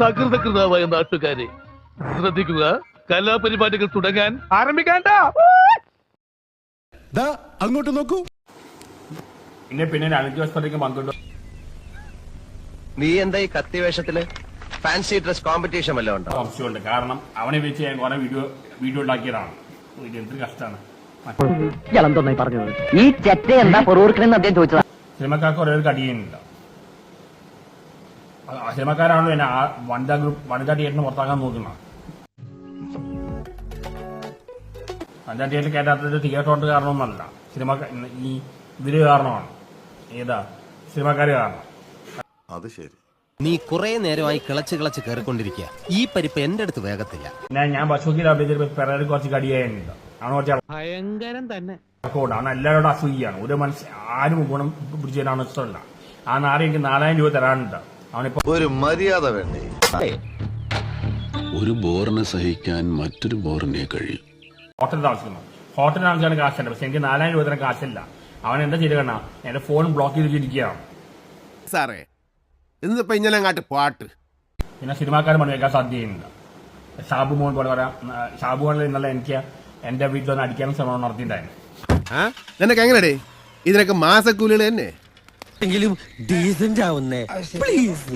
സകൃതകൃതാവായ നാട്ടുകാരെ ശ്രദ്ധിക്കുക കലാപരിപാടികൾ തുടങ്ങാൻ ആരംഭിക്കാണ്ട ദാ അങ്ങോട്ട് നോക്കൂ. പിന്നെ പിന്നെ വർഷത്തേക്ക് പന്ത്രണ്ട് നീ എന്താ ഈ കത്തി വേഷത്തിൽ? ഫാൻസി ഡ്രസ് കോമ്പറ്റീഷൻ വല്ലതും ഉണ്ടോ? സംശയമുണ്ട് കാരണം അവനെ വെച്ച് ഞാൻ കുറെ വീഡിയോ വീഡിയോ ഉണ്ടാക്കിയതാണ്. ഇത് എന്തൊരു കഷ്ടമാണ്. ഈ ചെറ്റ എന്താ പൊറൂർക്കണെന്ന് അദ്ദേഹം ചോദിച്ചതാ. സിനിമക്കാർക്ക് ഒരേ കടിയുന്നില്ല സിനിമക്കാരാണല്ലോ എന്നെ ആ വനിതാ ഗ്രൂപ്പ് വനിതാ തിയേറ്ററിന് പുറത്താക്കാൻ നോക്കുന്നത്. വനിതാ തിയേറ്റർ കയറ്റാത്തത് തിയേറ്റർ കൊണ്ട് കാരണമൊന്നുമല്ല സിനിമ ഈ ഇതിന് കാരണമാണ് ഏതാ? സിനിമക്കാര് കാരണം അത് ശരി. നീ കുറെ നേരമായി കിളച്ച് കിളച്ച് കയറിക്കൊണ്ടിരിക്കുക. ഈ പരിപ്പ് എന്റെ അടുത്ത് വേഗത്തില്ല. ഞാൻ അഭിനയിച്ചപ്പോൾ പിറകിൽ കുറച്ച് കടിയായിട്ടുണ്ട്. ആണ് കുറച്ച് ഭയങ്കരം തന്നെ. ആണ് എല്ലാവരോടും അസൂയാണ് ഒരു മനുഷ്യൻ ആരും ഗുണം പിടിച്ചതിനാണ് ഇഷ്ടമല്ല. ആ നാളെ എനിക്ക് നാലായിരം രൂപ തരാനുണ്ട്. അവനിപ്പോ ഒരു മര്യാദ വേണ്ടേ? ഒരു ബോറിനെ സഹിക്കാൻ മറ്റൊരു ബോറിനെ കഴിയും. ഹോട്ടലിൽ താമസിക്കുന്നു. ഹോട്ടലിൽ താമസിക്കാൻ കാശുണ്ട് പക്ഷെ എനിക്ക് നാലായിരം രൂപ തരാൻ കാശില്ല. അവൻ എന്താ ചെയ്ത് കണ്ണാ? എന്റെ ഫോൺ ബ്ലോക്ക് ചെയ്തിരിക്കുകയാണ് സാറേ ഇന്നിപ്പോ ഇങ്ങനെ അങ്ങാട്ട് പാട്ട്. പിന്നെ സിനിമാക്കാരൻ പണി വയ്ക്കാൻ സാധ്യതയുണ്ട്. ഷാബു മോൻ പോലെ പറയാം. ഷാബു മോനിൽ ഇന്നലെ എനിക്ക് എന്റെ വീട്ടിൽ ഒന്ന് അടിക്കാനും ശ്രമം നടത്തിയിട്ടുണ്ടായിരുന്നു. നിനക്ക് എങ്ങനെയാടേ ഇതിനൊക്കെ മാസക്കൂലികൾ തന്നെ. എങ്കിലും ഡീസന്റ് ആവുന്നേ. പ്ലീസ്